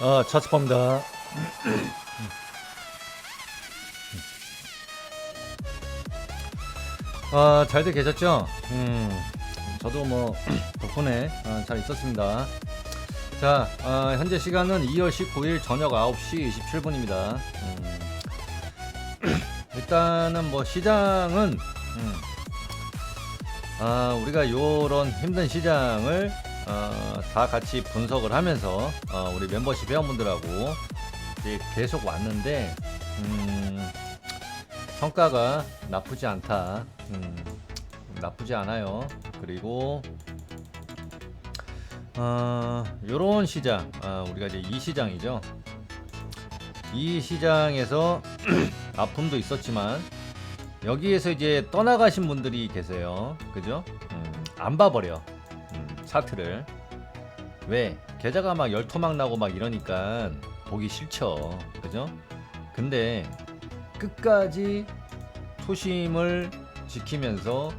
아, 차츠팝니다. 아, 잘들 계셨죠? 음, 저도 뭐 덕분에 아, 잘 있었습니다. 자, 아, 현재 시간은 2월 19일 저녁 9시 27분입니다. 음, 일단은 뭐 시장은 음, 아, 우리가 요런 힘든 시장을 어, 다 같이 분석을 하면서 어, 우리 멤버십 회원분들하고 이제 계속 왔는데 음, 성과가 나쁘지 않다. 음, 나쁘지 않아요. 그리고 어, 요런 시장, 아, 우리가 이제 이 시장이죠. 이 시장에서 아픔도 있었지만 여기에서 이제 떠나가신 분들이 계세요. 그죠? 음, 안 봐버려. 음, 차트를. 왜? 계좌가 막 열토막 나고 막 이러니까 보기 싫죠. 그죠? 근데 끝까지 초심을 지키면서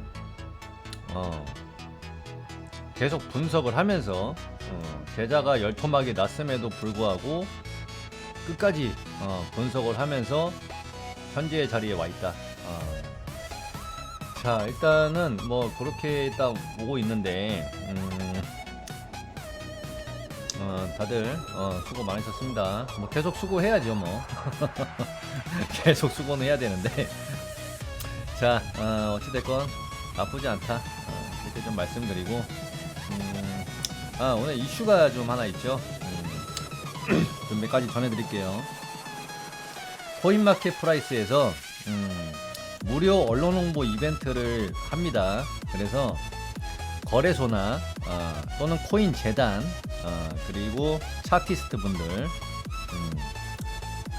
어, 계속 분석을 하면서 어, 계좌가 열토막이 났음에도 불구하고 끝까지 어, 분석을 하면서 현재의 자리에 와 있다. 어. 자 일단은 뭐 그렇게 일단 오고 있는데 음, 어, 다들 어, 수고 많으셨습니다. 뭐 계속 수고해야죠 뭐 계속 수고는 해야 되는데 자 어, 어찌됐건 나쁘지 않다 어, 이렇게 좀 말씀드리고 음, 아 오늘 이슈가 좀 하나 있죠. 음, 좀몇 가지 전해드릴게요. 코인마켓 프라이스에서 음, 무료 언론 홍보 이벤트를 합니다. 그래서 거래소나 어, 또는 코인 재단 어, 그리고 차티스트 분들 음,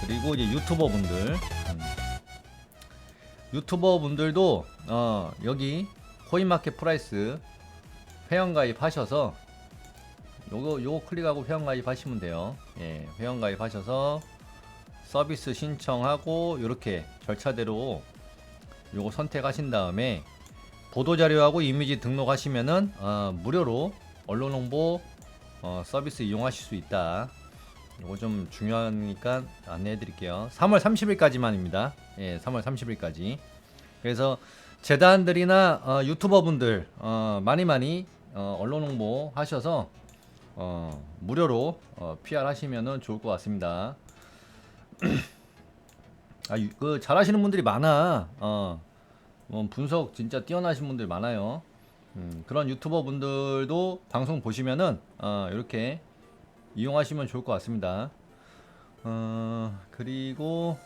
그리고 이제 유튜버 분들 음, 유튜버 분들도 어, 여기 코인마켓 프라이스 회원 가입 하셔서 요거 요거 클릭하고 회원 가입 하시면 돼요. 예, 회원 가입 하셔서 서비스 신청하고 이렇게 절차대로 요거 선택하신 다음에 보도 자료하고 이미지 등록하시면은 어, 무료로 언론 홍보 어, 서비스 이용하실 수 있다. 요거 좀 중요하니까 안내해 드릴게요. 3월 30일까지만입니다. 예, 3월 30일까지. 그래서 재단들이나 어, 유튜버 분들 어, 많이 많이 어, 언론 홍보 하셔서 어, 무료로 어, PR 하시면은 좋을 것 같습니다. 아, 유- 그 잘하시는 분들이 많아. 어, 뭐 분석 진짜 뛰어나신 분들 많아요. 음, 그런 유튜버 분들도 방송 보시면은 어, 이렇게 이용하시면 좋을 것 같습니다. 어, 그리고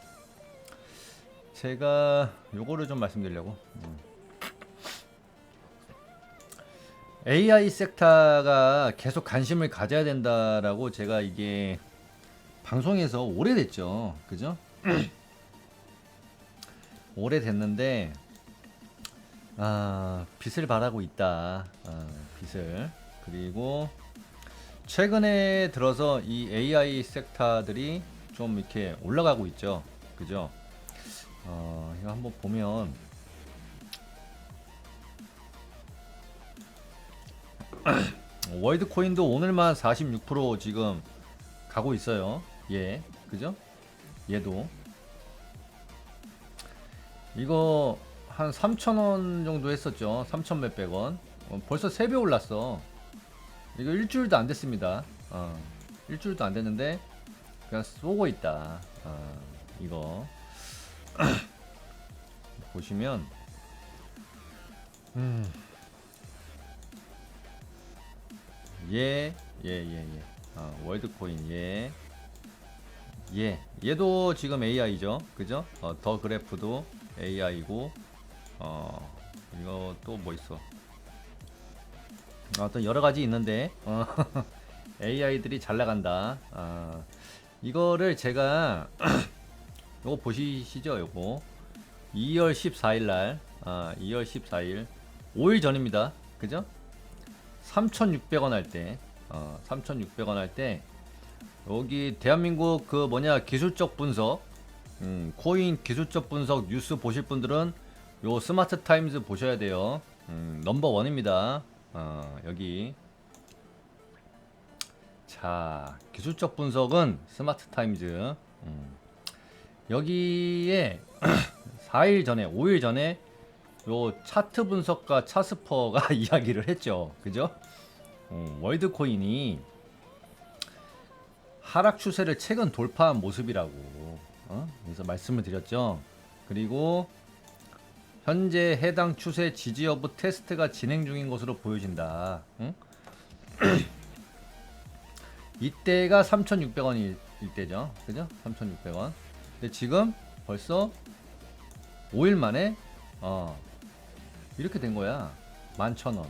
제가 요거를 좀 말씀드리려고. 음. AI 섹터가 계속 관심을 가져야 된다라고 제가 이게 방송에서 오래됐죠. 그죠? 오래됐는데 아, 빛을 발하고 있다. 아, 빛을. 그리고 최근에 들어서 이 AI 섹터들이 좀 이렇게 올라가고 있죠. 그죠? 어, 이거 한번 보면 월드 코인도 오늘만 46% 지금 가고 있어요. 예. 그죠? 얘도 이거 한 3,000원 정도 했었죠. 3,000 몇백 원. 어, 벌써 3배 올랐어. 이거 일주일도 안 됐습니다. 어, 일주일도 안 됐는데 그냥 쏘고 있다. 어, 이거 보시면 음. 예, 예, 예, 예. 어, 월드 코인 예. 예. 얘도 지금 AI죠. 그죠? 어, 더 그래프도 AI고 어, 이거 또 뭐 있어? 어, 또 여러 가지 있는데 어, AI들이 잘 나간다. 아, 이거를 제가 요거 보시시죠, 요거 2월 14일 날, 아, 2월 14일 5일 전입니다. 그죠? 3,600원 할 때, 어, 3,600원 할 때 여기 대한민국 그 뭐냐 기술적 분석, 음, 코인 기술적 분석 뉴스 보실 분들은 요 스마트 타임즈 보셔야 돼요. 음, 넘버 원입니다. 어, 여기 자, 기술적 분석은 스마트 타임즈. 음. 여기에 4일 전에, 5일 전에 요 차트 분석가 차스퍼가 이야기를 했죠. 그죠? 어, 월드코인이 하락 추세를 최근 돌파한 모습이라고. 어? 그래서 말씀을 드렸죠. 그리고 현재 해당 추세 지지 여부 테스트가 진행 중인 것으로 보여진다. 응? 이때가 3,600원일 때죠. 그죠? 3,600원. 근데 지금 벌써 5일 만에 어 이렇게 된 거야. 11,000원.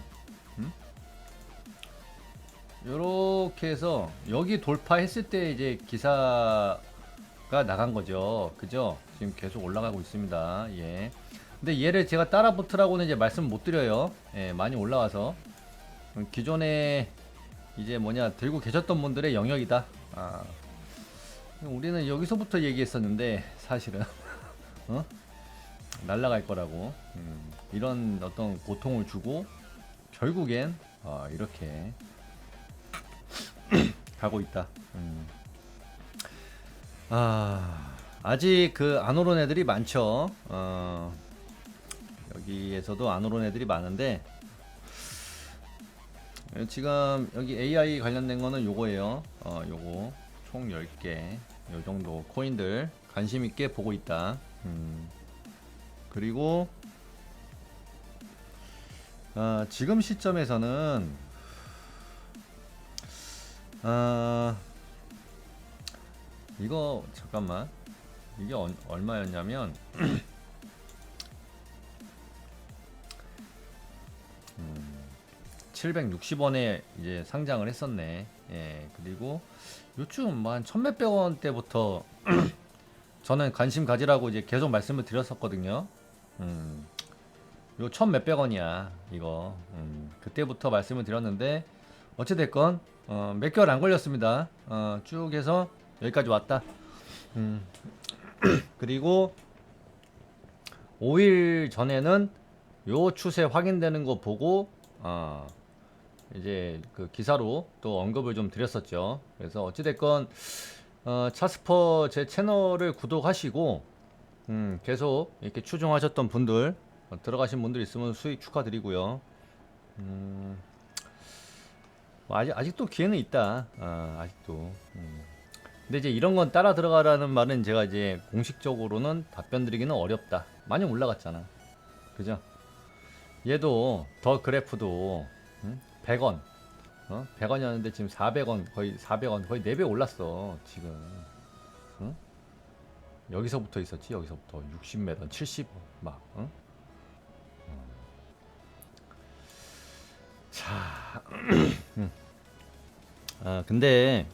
응? 요렇게 해서 여기 돌파했을 때 이제 기사 가 나간 거죠. 그죠? 지금 계속 올라가고 있습니다. 예. 근데 얘를 제가 따라 붙으라고는 이제 말씀 못 드려요. 예, 많이 올라와서. 음, 기존에 이제 뭐냐 들고 계셨던 분들의 영역이다. 아, 우리는 여기서부터 얘기했었는데 사실은 어? 날라갈 거라고 음, 이런 어떤 고통을 주고 결국엔 어, 이렇게 가고 있다. 음. 아 아직 그 안 오른 애들이 많죠. 어, 여기에서도 안 오른 애들이 많은데 예, 지금 여기 AI 관련된 거는 요거예요. 어, 요거 총 10개. 요 정도 코인들 관심 있게 보고 있다. 음. 그리고 어, 지금 시점에서는 어, 이거 잠깐만 이게 얼- 얼마였냐면 760원에 이제 상장을 했었네. 예, 그리고 요즘 뭐한 천몇백 원대부터 저는 관심 가지라고 이제 계속 말씀을 드렸었거든요. 음, 요 천몇백 원이야, 이거. 음, 그때부터 말씀을 드렸는데, 어찌됐건, 어, 몇 개월 안 걸렸습니다. 어, 쭉 해서 여기까지 왔다. 음, 그리고 5일 전에는 요 추세 확인되는 거 보고, 어, 이제 그 기사로 또 언급을 좀 드렸었죠. 그래서 어찌됐건 어, 차스퍼 제 채널을 구독하시고 음, 계속 이렇게 추종하셨던 분들 어, 들어가신 분들 있으면 수익 축하드리고요. 음, 뭐 아직 아직도 기회는 있다. 아, 아직도. 음. 근데 이제 이런 건 따라 들어가라는 말은 제가 이제 공식적으로는 답변 드리기는 어렵다. 많이 올라갔잖아. 그죠? 얘도 더 그래프도 음? 100원. 어? 100원이었는데 지금 400원 거의 400원 거의 4배 올랐어 지금 응? 여기서부터 있었지 여기서부터 60몇 원 70원 막 응? 어. 자 음. 아, 근데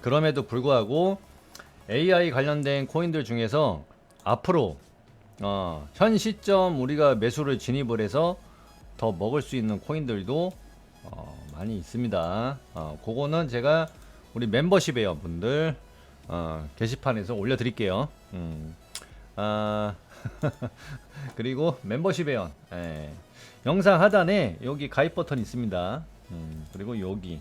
그럼에도 불구하고 AI 관련된 코인들 중에서 앞으로 어, 현 시점 우리가 매수를 진입을 해서 더 먹을 수 있는 코인들도 어, 많이 있습니다. 어, 그거는 제가 우리 멤버십 회원분들 어, 게시판에서 올려드릴게요. 음, 아, 그리고 membership 회원 예. 영상 하단에 여기 가입 버튼 있습니다. 음, 그리고 여기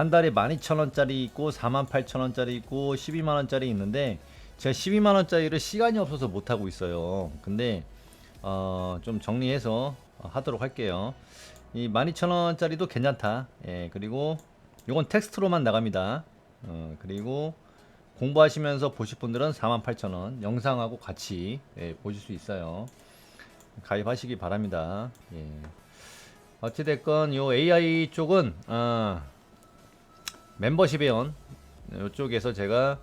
한 달에 12,000원짜리 있고 48,000원짜리 있고 12만원짜리 있는데 제가 12만원짜리를 시간이 없어서 못하고 있어요. 근데 어, 좀 정리해서 하도록 할게요. 이 12,000원짜리도 괜찮다. 예, 그리고 요건 텍스트로만 나갑니다. 어, 그리고 공부하시면서 보실 분들은 48,000원 영상하고 같이 예, 보실 수 있어요. 가입하시기 바랍니다. 예. 어찌됐건 요 AI 쪽은 어, 멤버십 회원 이쪽에서 제가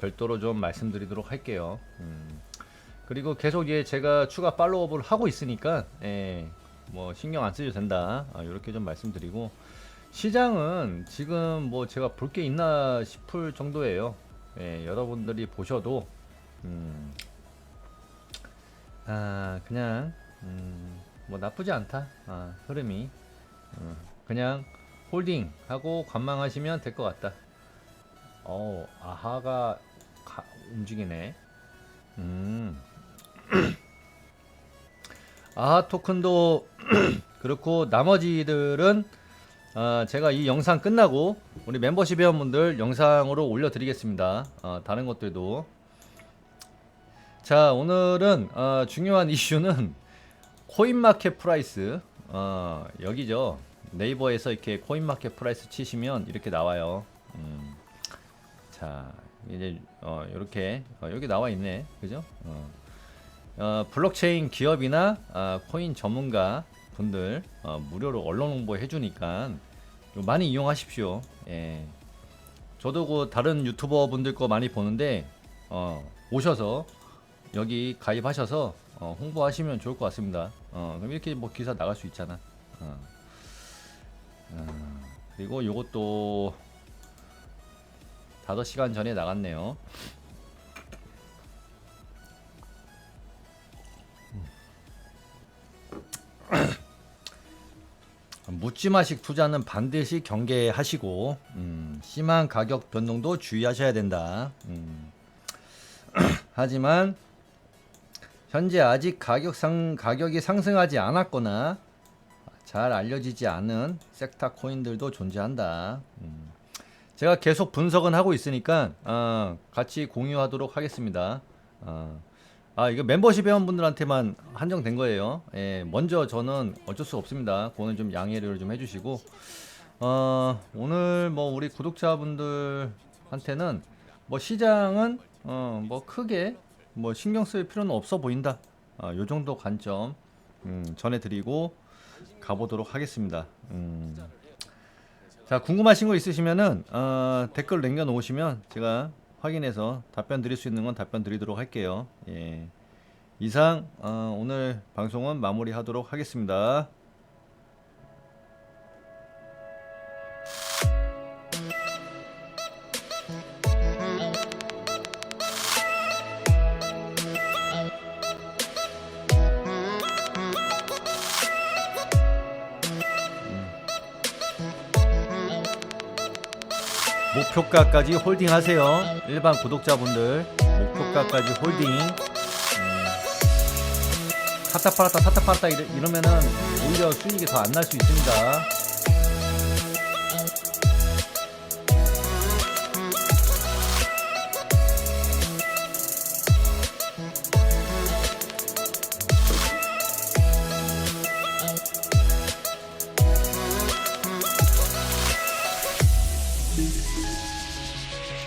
별도로 좀 말씀드리도록 할게요. 음. 그리고 계속 이제 제가 추가 팔로우업을 하고 있으니까 예, 뭐 신경 안 쓰셔도 된다. 아, 이렇게 좀 말씀드리고 시장은 지금 뭐 제가 볼 게 있나 싶을 정도예요. 예, 여러분들이 보셔도 음, 아 그냥 음, 뭐 나쁘지 않다. 아, 흐름이 음, 그냥 홀딩 하고 관망하시면 될 것 같다. 어 아하가 가, 움직이네. 음. 아하 토큰도 그렇고 나머지들은 아, 제가 이 영상 끝나고 우리 멤버십 회원분들 영상으로 올려드리겠습니다. 어, 다른 것들도. 자, 오늘은 어, 중요한 이슈는 코인마켓 프라이스. 어, 여기죠. 네이버에서 이렇게 코인마켓 프라이스 치시면 이렇게 나와요. 음. 자, 이제 어, 이렇게 어, 여기 나와 있네. 그죠? 어. 어, 블록체인 기업이나 아, 코인 전문가 분들 어, 무료로 언론 홍보 해주니까 요 많이 이용하십시오. 예. 저도 그 다른 유튜버 분들 거 많이 보는데 어, 오셔서 여기 가입하셔서 어, 홍보하시면 좋을 것 같습니다. 어, 그럼 이렇게 뭐 기사 나갈 수 있잖아. 어. 어, 그리고 요것도 5시간 전에 나갔네요. 묻지마식 투자는 반드시 경계하시고 음, 심한 가격 변동도 주의하셔야 된다. 음. 하지만 현재 아직 가격 상 가격이 상승하지 않았거나 잘 알려지지 않은 섹타 코인들도 존재한다. 음. 제가 계속 분석은 하고 있으니까 어, 같이 공유하도록 하겠습니다. 어. 아 이거 멤버십 회원분들한테만 한정된 거예요. 예, 먼저 저는 어쩔 수 없습니다. 그거는 좀 양해를 좀 해주시고 어, 오늘 뭐 우리 구독자분들한테는 뭐 시장은 어, 뭐 크게 뭐 신경 쓸 필요는 없어 보인다. 어, 요 정도 관점 음, 전해드리고 가보도록 하겠습니다. 음. 자 궁금하신 거 있으시면은 어, 댓글 남겨놓으시면 제가 확인해서 답변 드릴 수 있는 건 답변 드리도록 할게요. 예. 이상 어, 오늘 방송은 마무리하도록 하겠습니다. 목표가까지 홀딩하세요. 일반 구독자분들 목표가까지 홀딩. 음. 샀다 팔았다 샀다 팔았다 이러, 이러면은 오히려 수익이 더 안 날 수 있습니다.